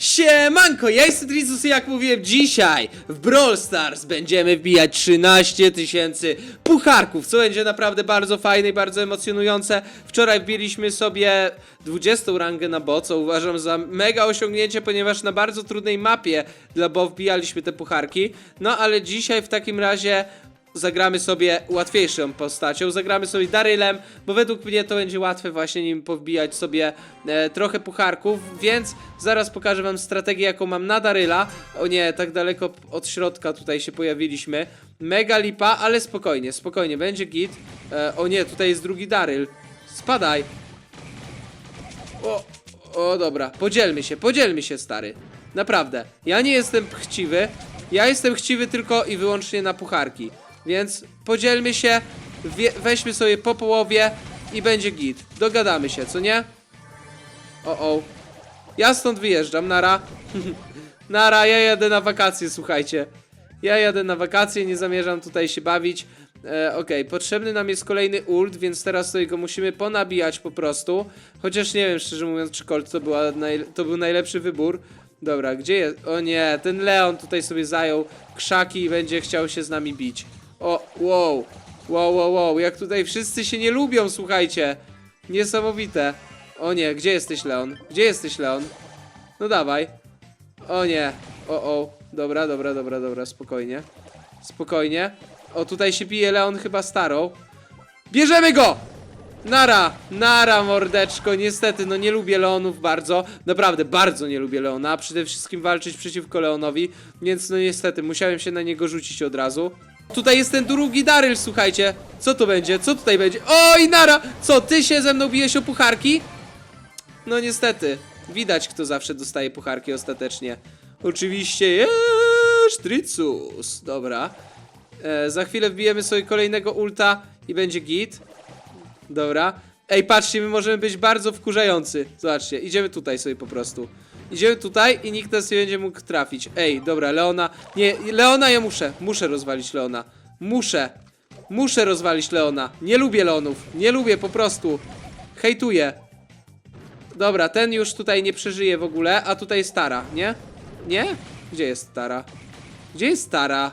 Siemanko, ja jestem Trizus i jak mówiłem dzisiaj w Brawl Stars będziemy wbijać 13 tysięcy pucharków, co będzie naprawdę bardzo fajne i bardzo emocjonujące. Wczoraj wbiliśmy sobie 20 rangę na bo, co uważam za mega osiągnięcie, ponieważ na bardzo trudnej mapie dla bo wbijaliśmy te pucharki. No ale dzisiaj w takim razie zagramy sobie łatwiejszą postacią, zagramy sobie Darylem, bo według mnie to będzie łatwe właśnie nim powbijać sobie e, trochę pucharków, więc zaraz pokażę wam strategię jaką mam na Daryla. O nie, tak daleko od środka tutaj się pojawiliśmy. Mega lipa, ale spokojnie, spokojnie, będzie git. E, o nie, tutaj jest drugi Daryl. Spadaj. O, o dobra, podzielmy się, podzielmy się stary. Naprawdę, ja nie jestem chciwy, ja jestem chciwy tylko i wyłącznie na pucharki. Więc podzielmy się, weźmy sobie po połowie i będzie git. Dogadamy się, co nie? O, o. Ja stąd wyjeżdżam, nara. nara, ja jadę na wakacje, słuchajcie. Ja jadę na wakacje, nie zamierzam tutaj się bawić. E, Okej, potrzebny nam jest kolejny ult, więc teraz sobie go musimy ponabijać po prostu. Chociaż nie wiem, szczerze mówiąc, czy Colt to, była to był najlepszy wybór. Dobra, gdzie jest? O nie, ten Leon tutaj sobie zajął krzaki i będzie chciał się z nami bić. O, wow. Wow, wow, wow, jak tutaj wszyscy się nie lubią, słuchajcie. Niesamowite. O nie, gdzie jesteś, Leon? Gdzie jesteś, Leon? No dawaj. O nie. O, o. Dobra, dobra, dobra, dobra, spokojnie. Spokojnie. O, tutaj się bije Leon chyba starą. Bierzemy go! Nara, nara mordeczko, niestety, no nie lubię Leonów bardzo, naprawdę bardzo nie lubię Leona, przede wszystkim walczyć przeciwko Leonowi, więc no niestety, musiałem się na niego rzucić od razu. Tutaj jest ten drugi Daryl, słuchajcie, co to będzie, co tutaj będzie? Oj, nara, co, ty się ze mną bijesz o pucharki? No niestety, widać kto zawsze dostaje pucharki ostatecznie. Oczywiście jest Tricus, dobra. E, za chwilę wbijemy sobie kolejnego ulta i będzie git. Dobra. Ej, patrzcie, my możemy być bardzo wkurzający. Zobaczcie, idziemy tutaj sobie po prostu. Idziemy tutaj i nikt nas nie będzie mógł trafić. Ej, dobra, Leona. Nie, Leona ja muszę. Muszę rozwalić Leona. Muszę. Muszę rozwalić Leona. Nie lubię Leonów. Nie lubię po prostu. Hejtuję. Dobra, ten już tutaj nie przeżyje w ogóle, a tutaj jest Tara, nie? Nie? Gdzie jest Tara? Gdzie jest Tara?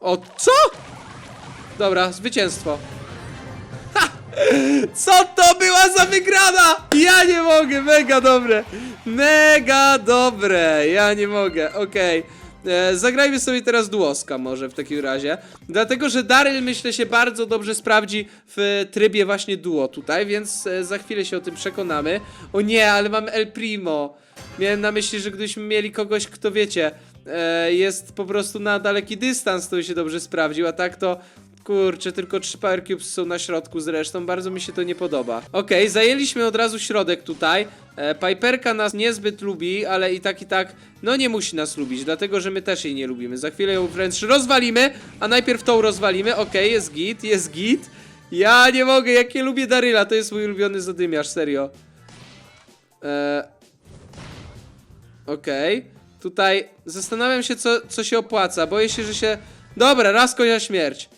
O, co? Dobra, zwycięstwo. Co to była za wygrana? Mega dobre. Mega dobre, ja nie mogę, okej. E, Zagrajmy sobie teraz duoska może w takim razie. Dlatego, że Daryl myślę się bardzo dobrze sprawdzi w trybie właśnie duo tutaj, więc e, za chwilę się o tym przekonamy. O nie, ale mam El Primo. Miałem na myśli, że gdybyśmy mieli kogoś, kto wiecie, e, jest po prostu na daleki dystans, to by się dobrze sprawdził, a tak to Kurczę, tylko trzy Power Cubes są na środku zresztą, bardzo mi się to nie podoba. Okej, zajęliśmy od razu środek tutaj. E, Piperka nas niezbyt lubi, ale i tak i tak, no nie musi nas lubić, dlatego że my też jej nie lubimy. Za chwilę ją wręcz rozwalimy, a najpierw tą rozwalimy. Okej, jest git, jest git. Ja nie mogę, jakie lubię Daryla, to jest mój ulubiony zadymiarz, serio. Eee... Okej. Tutaj zastanawiam się, co, co się opłaca. Boję się, że się... Dobra, raz konia śmierć.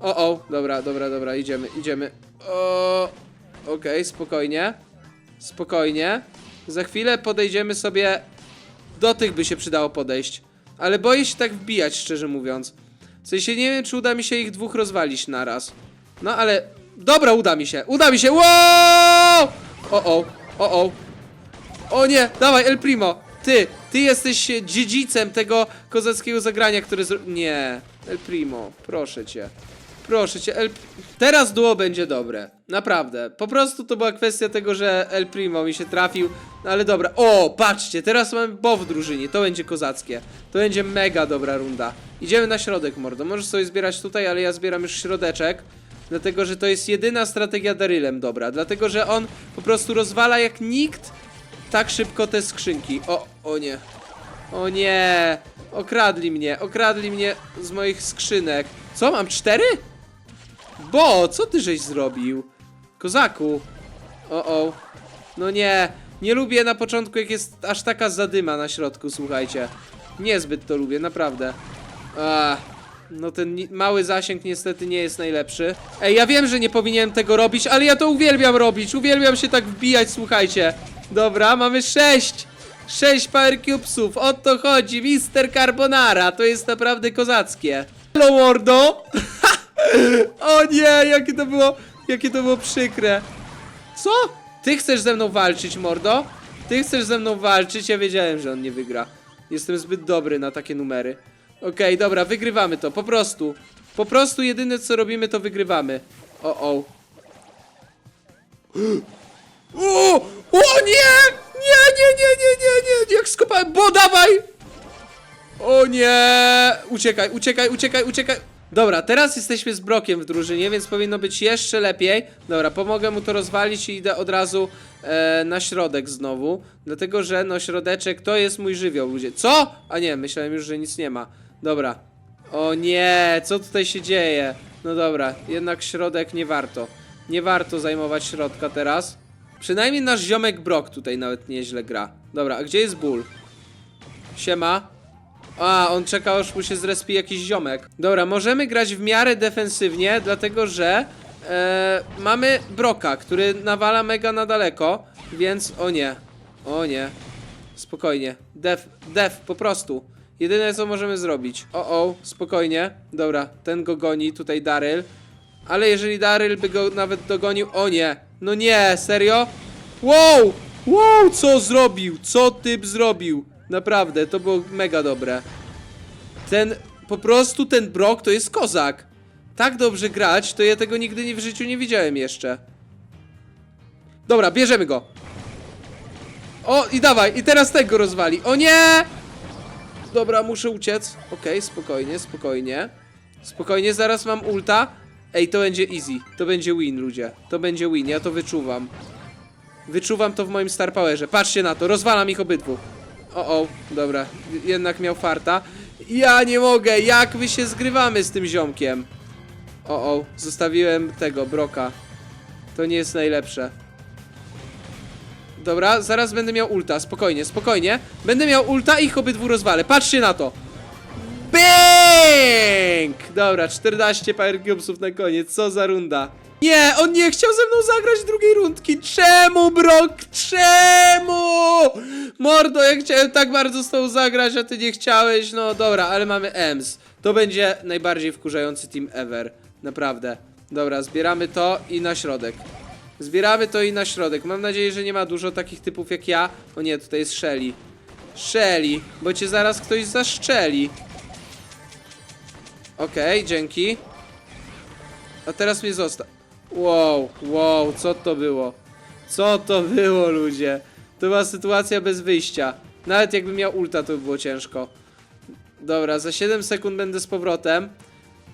O, o, dobra, dobra, dobra, idziemy, idziemy. O, okej, spokojnie. Spokojnie. Za chwilę podejdziemy sobie. Do tych by się przydało podejść. Ale boję się tak wbijać, szczerze mówiąc. W sensie nie wiem, czy uda mi się ich dwóch rozwalić naraz. No ale. Dobra, uda mi się, uda mi się! Wow! O, o, o, o. O nie, dawaj, El Primo! Ty, ty jesteś dziedzicem tego kozackiego zagrania, które zro... Nie, El Primo, proszę cię. Proszę cię, El... Teraz duo będzie dobre. Naprawdę. Po prostu to była kwestia tego, że El Primo mi się trafił. No ale dobra. O, patrzcie, teraz mamy Bo w drużynie. To będzie kozackie. To będzie mega dobra runda. Idziemy na środek, mordo. Możesz sobie zbierać tutaj, ale ja zbieram już środeczek. Dlatego, że to jest jedyna strategia Darylem dobra. Dlatego, że on po prostu rozwala jak nikt tak szybko te skrzynki. O, o nie. O nie. Okradli mnie, okradli mnie z moich skrzynek. Co, mam cztery? Bo, co ty żeś zrobił? Kozaku. O, o. No nie. Nie lubię na początku, jak jest aż taka zadyma na środku, słuchajcie. Niezbyt to lubię, naprawdę. No ten mały zasięg niestety nie jest najlepszy. Ej, ja wiem, że nie powinienem tego robić, ale ja to uwielbiam robić. Uwielbiam się tak wbijać, słuchajcie. Dobra, mamy sześć. 6 Power Cubesów, o to chodzi, Mister Carbonara, to jest naprawdę kozackie. Hello mordo! O nie, jakie to było, jakie to było przykre. Co? Ty chcesz ze mną walczyć, mordo? Ty chcesz ze mną walczyć? Ja wiedziałem, że on nie wygra. Jestem zbyt dobry na takie numery. Okej, dobra, wygrywamy to, po prostu. Po prostu jedyne co robimy, to wygrywamy. O, o. O! O nie! Nie, nie, nie, nie, nie, nie! Jak skopałem, bo dawaj! O nie! Uciekaj, uciekaj, uciekaj, uciekaj! Dobra, teraz jesteśmy z Brokiem w drużynie, więc powinno być jeszcze lepiej. Dobra, pomogę mu to rozwalić i idę od razu e, na środek znowu. Dlatego, że no środeczek to jest mój żywioł, ludzie. Co? A nie, myślałem już, że nic nie ma. Dobra. O nie, co tutaj się dzieje? No dobra, jednak środek nie warto. Nie warto zajmować środka teraz. Przynajmniej nasz ziomek Brok tutaj nawet nieźle gra. Dobra, a gdzie jest ból? Siema. A, on czeka aż mu się zrespi jakiś ziomek. Dobra, możemy grać w miarę defensywnie, dlatego że e, mamy Broka, który nawala mega na daleko, więc o nie, o nie. Spokojnie, def, def, po prostu. Jedyne co możemy zrobić. O, o, spokojnie. Dobra, ten go goni, tutaj Daryl. Ale jeżeli Daryl by go nawet dogonił, o nie, no nie, serio? Wow, wow, co zrobił, co typ zrobił? Naprawdę, to było mega dobre. Ten, po prostu ten Brok to jest kozak. Tak dobrze grać, to ja tego nigdy nie w życiu nie widziałem jeszcze. Dobra, bierzemy go. O, i dawaj, i teraz tego rozwali. O nie! Dobra, muszę uciec. Okej, spokojnie, spokojnie. Spokojnie, zaraz mam ulta. Ej, to będzie easy. To będzie win, ludzie. To będzie win, ja to wyczuwam. Wyczuwam to w moim Star Powerze. Patrzcie na to, rozwalam ich obydwu. O, o, dobra, jednak miał farta. Ja nie mogę, jak my się zgrywamy z tym ziomkiem? O, o, zostawiłem tego, Broka. To nie jest najlepsze. Dobra, zaraz będę miał ulta, spokojnie, spokojnie. Będę miał ulta i ich obydwu rozwalę. Patrzcie na to. Bang! Dobra, 14 Power Cubesów na koniec, co za runda. Nie, on nie chciał ze mną zagrać drugiej rundki. Czemu, Brok? Czemu? Mordo, ja chciałem tak bardzo z tobą zagrać, a ty nie chciałeś. No dobra, ale mamy EMS. To będzie najbardziej wkurzający team ever. Naprawdę. Dobra, zbieramy to i na środek. Zbieramy to i na środek. Mam nadzieję, że nie ma dużo takich typów jak ja. O nie, tutaj jest Shelly. Shelly, bo cię zaraz ktoś zaszczeli. Okej, dzięki. A teraz mnie zostaw. Wow, wow, co to było? Co to było, ludzie? To była sytuacja bez wyjścia. Nawet jakbym miał ulta, to by było ciężko. Dobra, za 7 sekund będę z powrotem.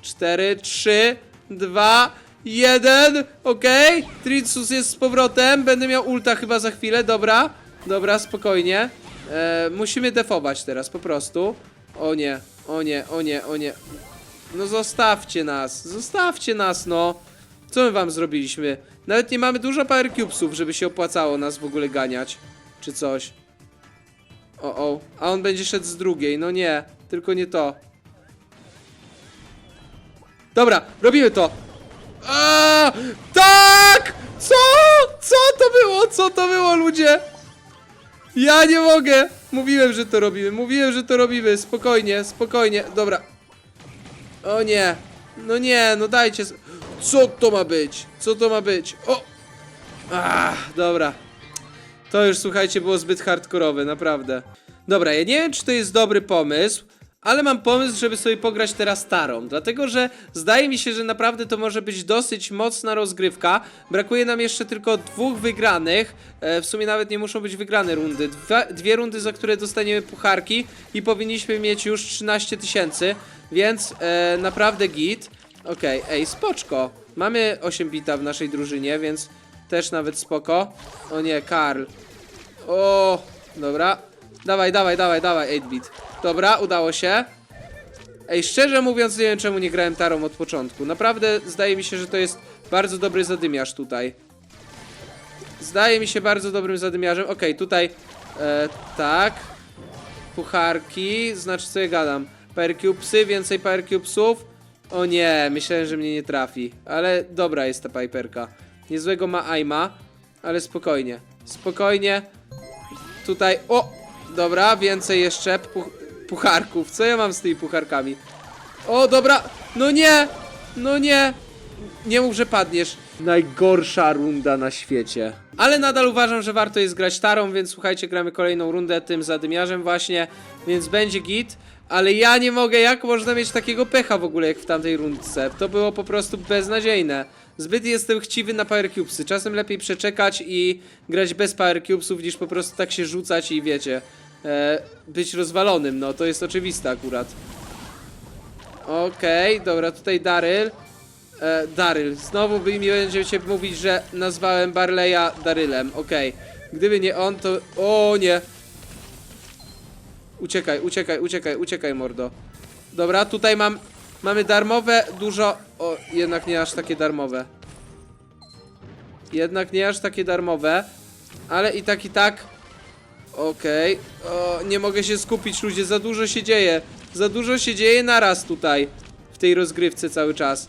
4, 3, 2, 1. Okej. Tritsus jest z powrotem. Będę miał ulta chyba za chwilę. Dobra. Dobra, spokojnie. E, musimy defować teraz, po prostu. O nie, o nie, o nie, o nie. No zostawcie nas, zostawcie nas, no. Co my wam zrobiliśmy? Nawet nie mamy dużo power cubesów, żeby się opłacało nas w ogóle ganiać. Czy coś. O, o. A on będzie szedł z drugiej. No nie, tylko nie to. Dobra, robimy to. A, tak! Co? Co to było? Co to było, ludzie? Ja nie mogę! Mówiłem, że to robimy. Mówiłem, że to robimy. Spokojnie, spokojnie. Dobra. O nie. No nie, no dajcie. Co to ma być? Co to ma być? O! Ach, dobra. To już słuchajcie było zbyt hardkorowe, naprawdę. Dobra, ja nie wiem, czy to jest dobry pomysł, ale mam pomysł, żeby sobie pograć teraz starą. Dlatego, że zdaje mi się, że naprawdę to może być dosyć mocna rozgrywka. Brakuje nam jeszcze tylko dwóch wygranych. E, w sumie nawet nie muszą być wygrane rundy. Dwa, dwie rundy, za które dostaniemy pucharki i powinniśmy mieć już 13 tysięcy, więc e, naprawdę git. Okej, ej, spoczko. Mamy 8 bita w naszej drużynie, więc też nawet spoko. O nie, Karl. O, dobra. Dawaj, dawaj, dawaj, dawaj, 8-bit. Dobra, udało się. Ej, szczerze mówiąc, nie wiem czemu nie grałem tarą od początku. Naprawdę zdaje mi się, że to jest bardzo dobry zadymiarz tutaj. Zdaje mi się bardzo dobrym zadymiarzem. Okej, tutaj e, tak. Pucharki, znaczy co ja gadam. Power cubesy, więcej power cubesów. O nie, myślałem, że mnie nie trafi. Ale dobra jest ta Piperka. Niezłego ma aima, ale spokojnie. Spokojnie. Tutaj, o! dobra, więcej jeszcze pu pucharków. Co ja mam z tymi pucharkami? O, dobra, no nie, no nie. Nie mów, że padniesz. Najgorsza runda na świecie. Ale nadal uważam, że warto jest grać tarą, więc słuchajcie, gramy kolejną rundę tym zadymiarzem właśnie, więc będzie git. Ale ja nie mogę, jak można mieć takiego pecha w ogóle jak w tamtej rundce? To było po prostu beznadziejne. Zbyt jestem chciwy na Power Cubesy. Czasem lepiej przeczekać i grać bez Power Cubesów niż po prostu tak się rzucać i wiecie, e, być rozwalonym. No to jest oczywiste akurat. Okej, dobra, tutaj Daryl. E, Daryl. Znowu wy mi będziecie mówić, że nazwałem Barleya Darylem. Okej. Gdyby nie on, to... O nie. Uciekaj, uciekaj, uciekaj, uciekaj, mordo. Dobra, tutaj mam... Mamy darmowe, dużo... O, jednak nie aż takie darmowe. Jednak nie aż takie darmowe. Ale i tak, i tak... Okej. O, nie mogę się skupić, ludzie, za dużo się dzieje. Za dużo się dzieje naraz tutaj. W tej rozgrywce cały czas.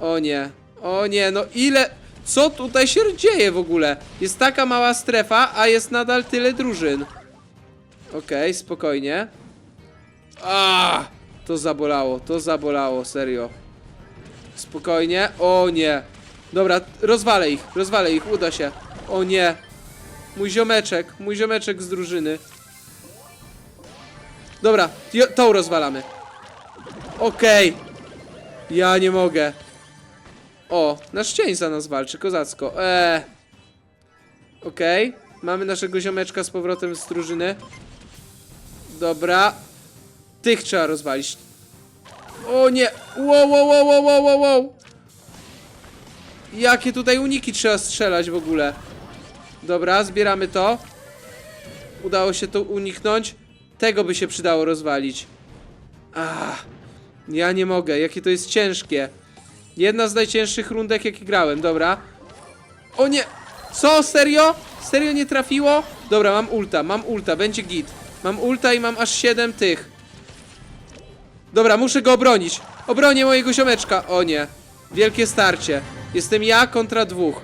O nie. O nie, no ile... Co tutaj się dzieje w ogóle? Jest taka mała strefa, a jest nadal tyle drużyn. Okej, spokojnie. A, To zabolało, to zabolało, serio. Spokojnie. O nie. Dobra, rozwalę ich, rozwalę ich, uda się. O nie. Mój ziomeczek, mój ziomeczek z drużyny. Dobra, tą rozwalamy. Okej. Ja nie mogę. O, nasz cień za nas walczy, kozacko. Eee. Okej. Mamy naszego ziomeczka z powrotem z drużyny. Dobra. Tych trzeba rozwalić. O nie! Wow, wow, wow, wow, wow, wow. Jakie tutaj uniki trzeba strzelać w ogóle. Dobra, zbieramy to. Udało się to uniknąć. Tego by się przydało rozwalić. Ach, ja nie mogę, jakie to jest ciężkie. Jedna z najcięższych rundek, jakie grałem, dobra. O nie! Co? Serio? Serio nie trafiło? Dobra, mam ulta, mam ulta, będzie git. Mam ulta i mam aż 7 tych. Dobra, muszę go obronić. Obronię mojego ziomeczka. O nie. Wielkie starcie. Jestem ja kontra dwóch.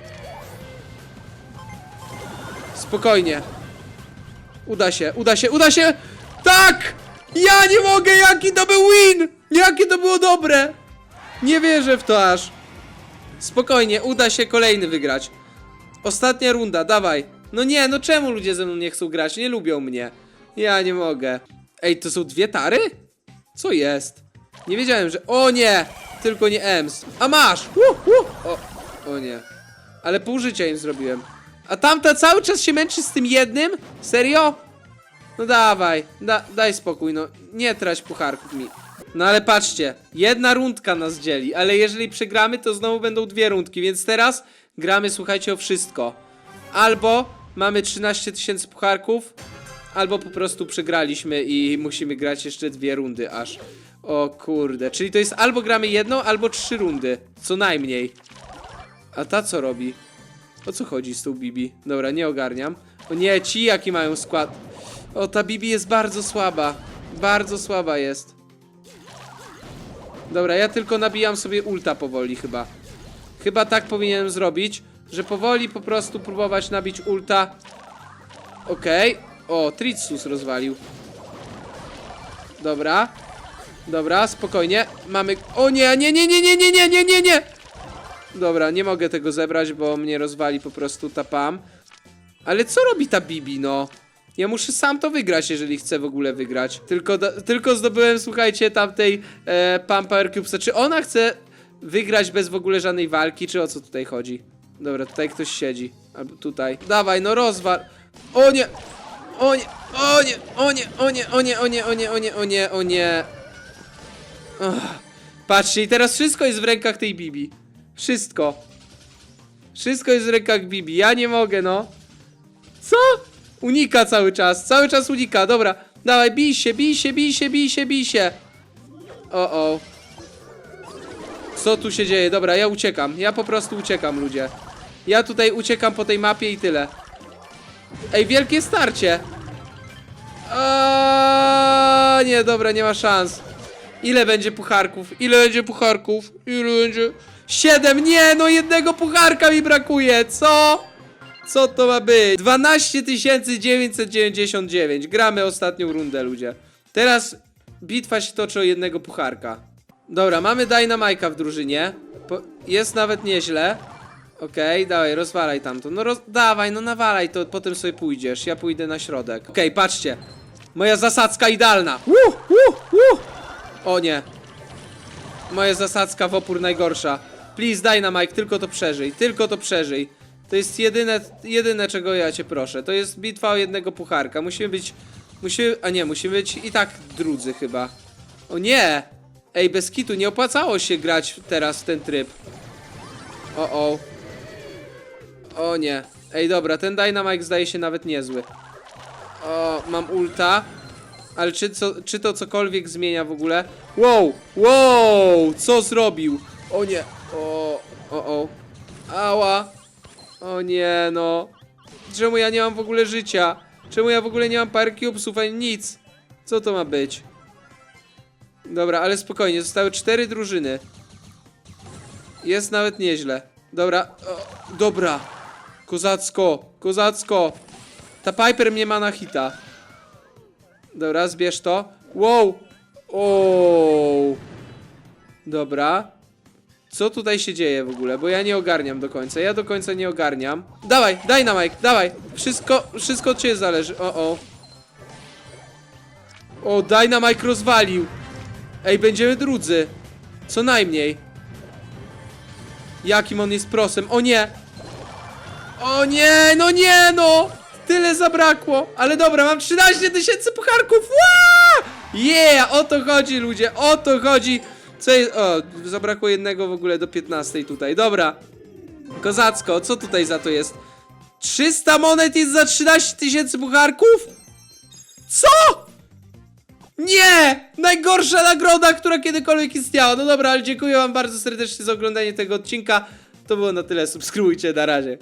Spokojnie. Uda się, uda się, uda się! Tak! Ja nie mogę! Jaki to był win! Jakie to było dobre! Nie wierzę w to aż. Spokojnie, uda się kolejny wygrać. Ostatnia runda, dawaj. No nie, no czemu ludzie ze mną nie chcą grać? Nie lubią mnie. Ja nie mogę. Ej, to są dwie tary? Co jest? Nie wiedziałem, że... O nie! Tylko nie Ems. A masz! Uh, uh. O, o nie. Ale pół życia im zrobiłem. A tamta cały czas się męczy z tym jednym? Serio? No dawaj, da, daj spokój, no. Nie trać pucharków mi. No ale patrzcie, jedna rundka nas dzieli, ale jeżeli przegramy, to znowu będą dwie rundki, więc teraz gramy, słuchajcie, o wszystko. Albo mamy 13 tysięcy pucharków, albo po prostu przegraliśmy i musimy grać jeszcze dwie rundy aż. O kurde, czyli to jest albo gramy jedną, albo trzy rundy, co najmniej. A ta co robi? O co chodzi z tą Bibi? Dobra, nie ogarniam. O nie, ci jaki mają skład. O, ta Bibi jest bardzo słaba. Bardzo słaba jest. Dobra, ja tylko nabijam sobie ulta powoli chyba. Chyba tak powinienem zrobić, że powoli po prostu próbować nabić ulta. Okej. O, Tritsus rozwalił. Dobra. Dobra, spokojnie. Mamy... O nie, nie, nie, nie, nie, nie, nie, nie, nie, nie! Dobra, nie mogę tego zebrać, bo mnie rozwali po prostu ta Pam. Ale co robi ta Bibi, no? Ja muszę sam to wygrać, jeżeli chcę w ogóle wygrać. Tylko, do, tylko zdobyłem, słuchajcie, tamtej e, Pam Power Cubesa. Czy ona chce wygrać bez w ogóle żadnej walki, czy o co tutaj chodzi? Dobra, tutaj ktoś siedzi. Albo tutaj. Dawaj, no rozwal. O nie! O nie! O nie! O nie! O nie! O nie! O nie! O nie! O nie! O nie! O nie! Patrzcie, i teraz wszystko jest w rękach tej Bibi. Wszystko. Wszystko jest w rękach Bibi. Ja nie mogę, no. Co? Unika cały czas. Cały czas unika. Dobra. Dawaj, bij się, bij się, bij się, bij się, bij się. O, o. Co tu się dzieje? Dobra, ja uciekam. Ja po prostu uciekam, ludzie. Ja tutaj uciekam po tej mapie i tyle. Ej, wielkie starcie. A nie, dobra, nie ma szans. Ile będzie pucharków? Ile będzie pucharków? Ile będzie? Siedem, nie, no jednego pucharka mi brakuje, co? Co to ma być? 12 999. Gramy ostatnią rundę, ludzie. Teraz bitwa się toczy o jednego pucharka. Dobra, mamy Dynamajka w drużynie. Po, jest nawet nieźle. Okej, dawaj, rozwalaj tamto. No roz, dawaj, no nawalaj to, potem sobie pójdziesz. Ja pójdę na środek. Okej, patrzcie. Moja zasadzka idealna. Uh, uh, uh. O nie. Moja zasadzka w opór najgorsza. Please, Dynamite, tylko to przeżyj. Tylko to przeżyj. To jest jedyne, jedyne czego ja cię proszę. To jest bitwa o jednego pucharka. Musimy być... Musimy... A nie, musimy być i tak drudzy chyba. O nie! Ej, bez kitu, nie opłacało się grać teraz w ten tryb. O, o. O nie. Ej, dobra, ten Dynamite zdaje się nawet niezły. O, mam ulta. Ale czy, co, czy to cokolwiek zmienia w ogóle? Wow! Wow! Co zrobił? O nie! O, o, o. Ała! O nie, no. Czemu ja nie mam w ogóle życia? Czemu ja w ogóle nie mam power cubesów ani nic? Co to ma być? Dobra, ale spokojnie, zostały cztery drużyny. Jest nawet nieźle. Dobra, o, dobra. Kozacko, kozacko. Ta Piper mnie ma na hita. Dobra, zbierz to. Wow! O. Dobra. Co tutaj się dzieje w ogóle? Bo ja nie ogarniam do końca. Ja do końca nie ogarniam. Dawaj, Dynamite, dawaj. Wszystko, wszystko od ciebie zależy. O, o. O, Dynamite rozwalił. Ej, będziemy drudzy. Co najmniej. Jakim on jest prosem. O nie! O nie, no nie, no! Tyle zabrakło. Ale dobra, mam 13 tysięcy pucharków. Yeah! O to chodzi, ludzie, o to chodzi. Co jest... O, zabrakło jednego w ogóle do 15 tutaj. Dobra. Kozacko, co tutaj za to jest? 300 monet jest za 13 tysięcy pucharków? Co? Nie! Najgorsza nagroda, która kiedykolwiek istniała. No dobra, ale dziękuję wam bardzo serdecznie za oglądanie tego odcinka. To było na tyle. Subskrybujcie, na razie.